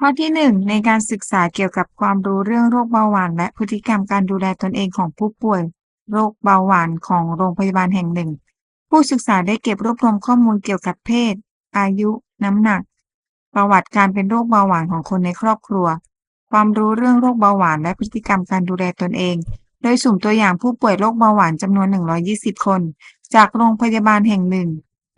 ข้อที่หนึ่งในการศึกษาเกี่ยวกับความรู้เรื่องโรคเบาหวานและพฤติกรรมการดูแลตนเองของผู้ป่วย โรคเบาหวานของโรงพยาบาลแห่งหนึ่ง ผู้ศึกษาได้เก็บรวบรวมข้อมูลเกี่ยวกับเพศ อายุ น้ำหนัก ประวัติการเป็นโรคเบาหวานของคนในครอบครัว ความรู้เรื่องโรคเบาหวานและพฤติกรรมการดูแลตนเอง โดยสุ่มตัวอย่างผู้ป่วยโรคเบาหวานจำนวน 120 คน จากโรงพยาบาลแห่งหนึ่ง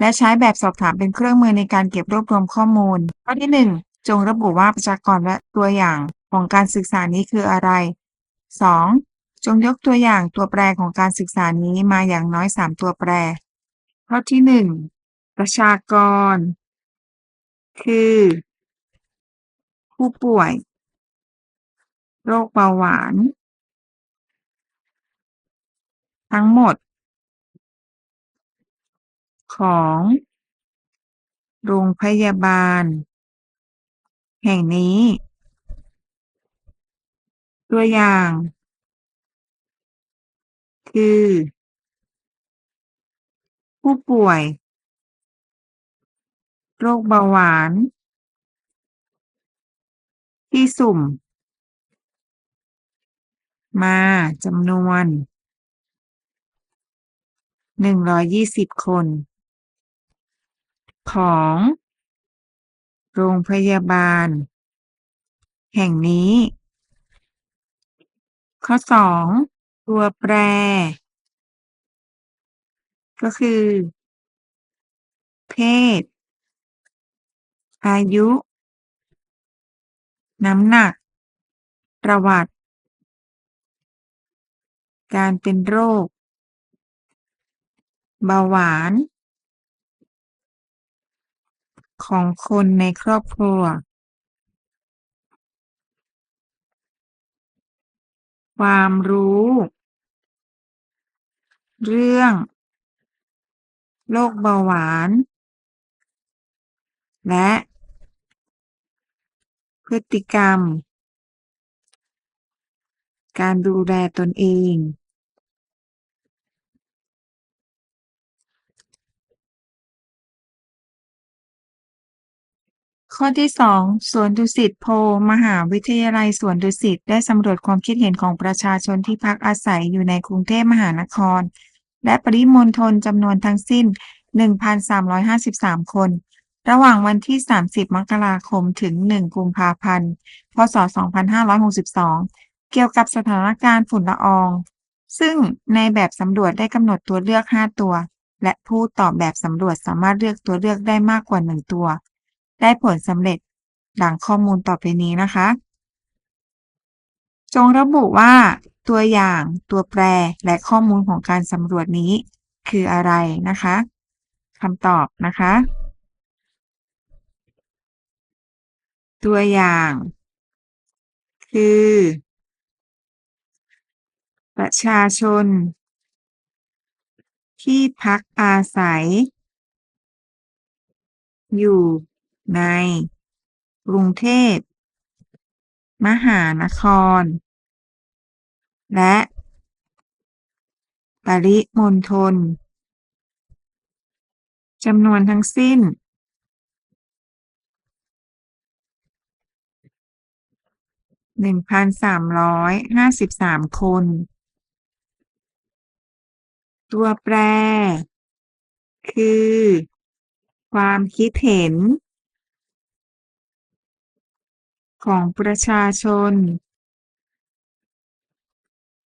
และใช้แบบสอบถามเป็นเครื่องมือในการเก็บรวบรวมข้อมูล ข้อที่หนึ่ง จงระบุว่าประชากรและตัวอย่างของการศึกษานี้คืออะไร 2. จงยกตัวอย่างตัวแปรของการศึกษานี้มาอย่างน้อย 3 ตัวแปร ข้อที่หนึ่งประชากร คือ ผู้ป่วย โรคเบาหวาน ทั้งหมด ของ โรงพยาบาล แห่งนี้ ตัวอย่าง คือ ผู้ป่วย โรคเบาหวาน ที่สุ่ม มาจำนวน120คน ของ โรงพยาบาล แห่งนี้ ข้อ2ตัวแปร ก็คือ เพศ อายุ น้ำหนัก ประวัติ การเป็นโรค เบาหวาน ของคนในครอบครัว ความรู้ เรื่องโรคเบาหวาน และ พฤติกรรม การดูแลตนเอง ข้อที่2สวนดุสิตโพลมหาวิทยาลัยสวนดุสิตได้สำรวจความคิดเห็นของประชาชนที่พักอาศัยอยู่ในกรุงเทพมหานคร และปริมณฑลจำนวนทั้งสิ้น 1,353 คน ระหว่างวันที่ 30 มกราคมถึง 1 กุมภาพันธ์ พศ 2562 เกี่ยวกับสถานการณ์ฝุ่นละออง ซึ่งในแบบสำรวจได้กำหนดตัวเลือก 5 ตัว และผู้ตอบแบบสำรวจสามารถเลือกตัวเลือกได้มากกว่า 1 ตัว ได้ผลสำเร็จดังข้อมูลต่อไปนี้นะคะ จงระบุว่า ตัวอย่าง ตัวแปร และข้อมูลของการสำรวจนี้ คืออะไรนะคะคำตอบนะคะ ตัวอย่าง คือ ประชาชน ที่พักอาศัย อยู่ ในกรุงเทพ มหานคร และปริมณฑลจำนวนทั้งสิ้น1,353คน ตัวแปร คือ ความคิดเห็น ของประชาชน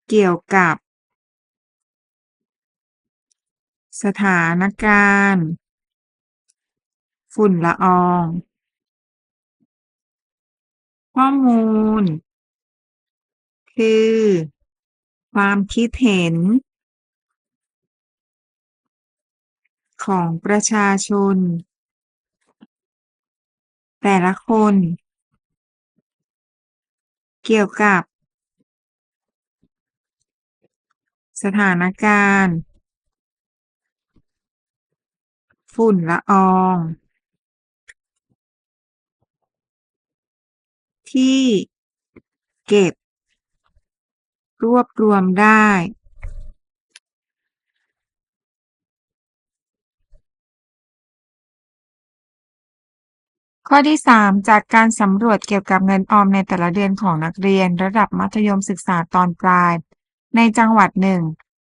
เกี่ยวกับ สถานการณ์ ฝุ่นละออง ข้อมูล คือ ความคิดเห็น ของประชาชน แต่ละคน เกี่ยวกับ สถานการณ์ ฝุ่นละออง ที่เก็บ รวบรวมได้ ข้อที่ 3 จากการสำรวจเกี่ยวกับเงินออมในแต่ละเดือนของนักเรียน ระดับมัธยมศึกษาตอนปลาย ในจังหวัดหนึ่ง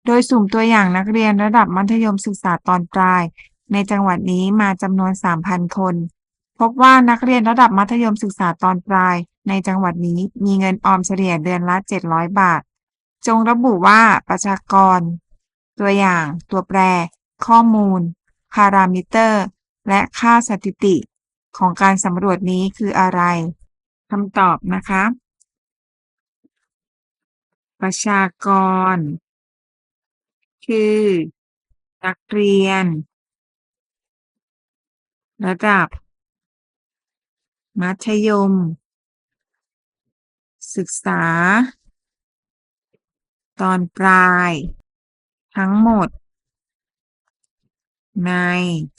โดยสุ่มตัวอย่างนักเรียนระดับมัธยมศึกษาตอนปลาย ในจังหวัดนี้มาจำนวน 3,000 คน พบว่านักเรียนระดับมัธยมศึกษาตอนปลาย ในจังหวัดนี้มีเงินออมเฉลี่ยเดือนละ 700 บาท จงระบุว่าประชากร ตัวอย่าง ตัวแปร ข้อมูล พารามิเตอร์ และค่าสถิติ ของการสำรวจนี้คืออะไรคำตอบนะคะ ประชากร คือ นักเรียน ระดับ มัธยม ศึกษา ตอนปลาย ทั้งหมด ใน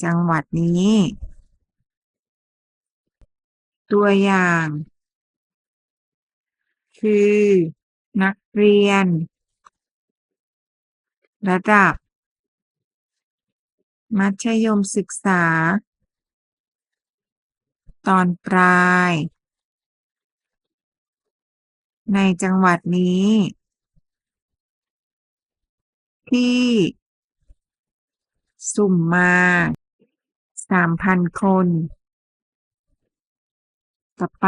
จังหวัดนี้ ตัวอย่าง คือ นักเรียน ระดับ มัธยมศึกษา ตอนปลาย ในจังหวัดนี้ ที่ สุ่มมา3,000คน ต่อไป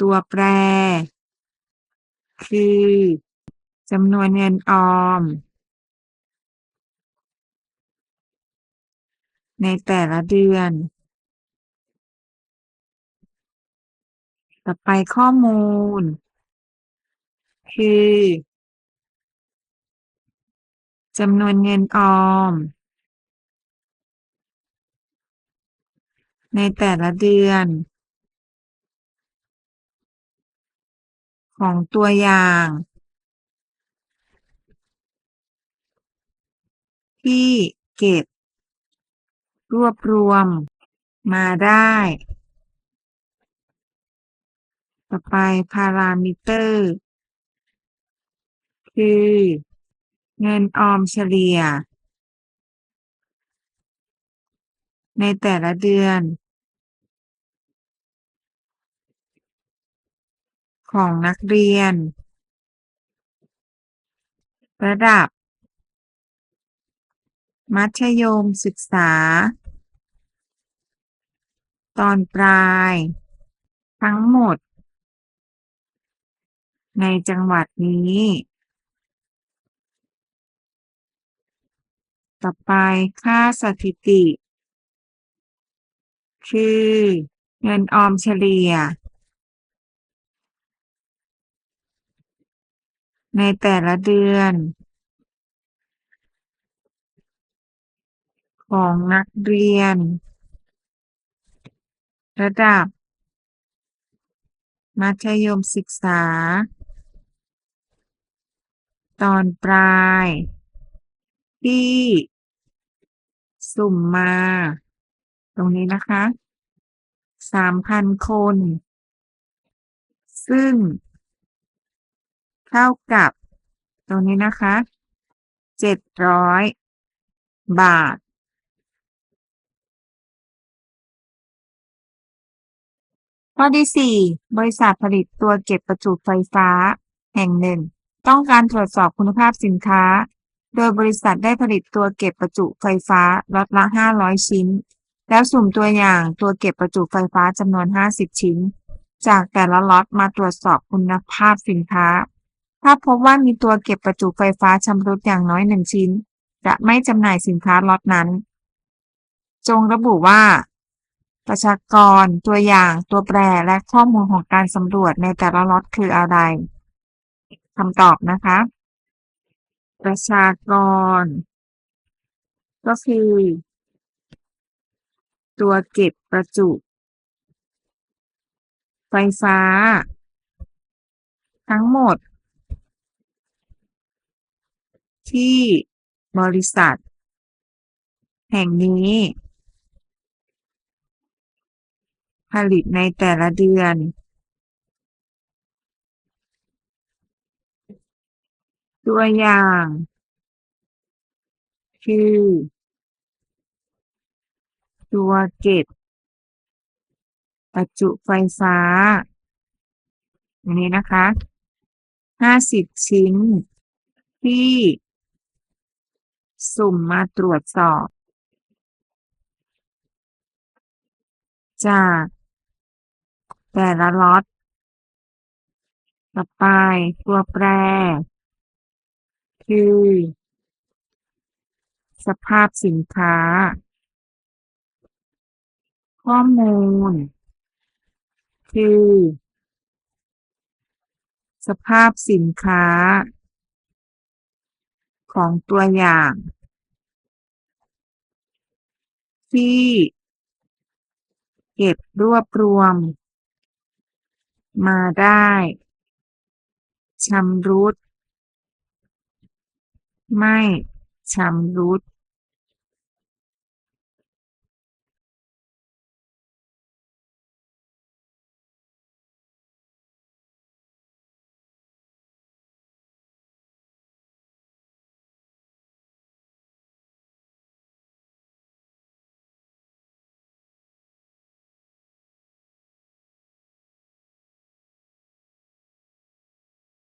ตัวแปร คือจำนวนเงินออม ในแต่ละเดือน ต่อไปข้อมูล คือจำนวนเงินออม ในแต่ละเดือน ของตัวอย่าง ที่เก็บ รวบรวมมาได้ ต่อไปพารามิเตอร์ คือ เงินออมเฉลี่ย ในแต่ละเดือน ของนักเรียน ระดับ มัธยมศึกษา ตอนปลาย ทั้งหมด ในจังหวัดนี้ ต่อไปค่าสถิติ คือเงินออมเฉลี่ย ในแต่ละเดือน ของนักเรียน ระดับ มัธยมศึกษา ตอนปลาย ที่ สุ่มมา ตรงนี้นะคะ3,000คน ซึ่ง เท่ากับ ตรงนี้นะคะ700บาท ข้อที่4บริษัทผลิตตัวเก็บประจุไฟฟ้า แห่งหนึ่ง ต้องการตรวจสอบคุณภาพสินค้า โดยบริษัทได้ผลิตตัวเก็บประจุไฟฟ้าล็อตละ500ชิ้น แล้วสุ่มตัวอย่างตัวเก็บประจุไฟฟ้าจำนวน50ชิ้น จากแต่ละล็อตมาตรวจสอบคุณภาพสินค้า ถ้าพบว่ามีตัวเก็บประจุไฟฟ้าชำรุดอย่างน้อย1ชิ้น จะไม่จำหน่ายสินค้าล็อตนั้น จงระบุว่า ประชากร ตัวอย่าง ตัวแปร และข้อมูลของการสำรวจในแต่ละล็อตคืออะไรคำตอบนะคะ ประชากร ก็คือ ตัวเก็บประจุ ไฟฟ้า ทั้งหมด ที่บริษัท แห่งนี้ ผลิตในแต่ละเดือน ตัวอย่าง คือ ตัวเก็บประจุไฟฟ้าอันนี้นะคะห้าสิบชิ้นที่ สุ่มมาตรวจสอบ จาก แต่ละล็อตต่อไปตัวแปร คือ สภาพสินค้า ข้อมูล คือ สภาพสินค้า ของตัวอย่าง ที่ เก็บรวบรวม มาได้ชำรุด ไม่ชำรุด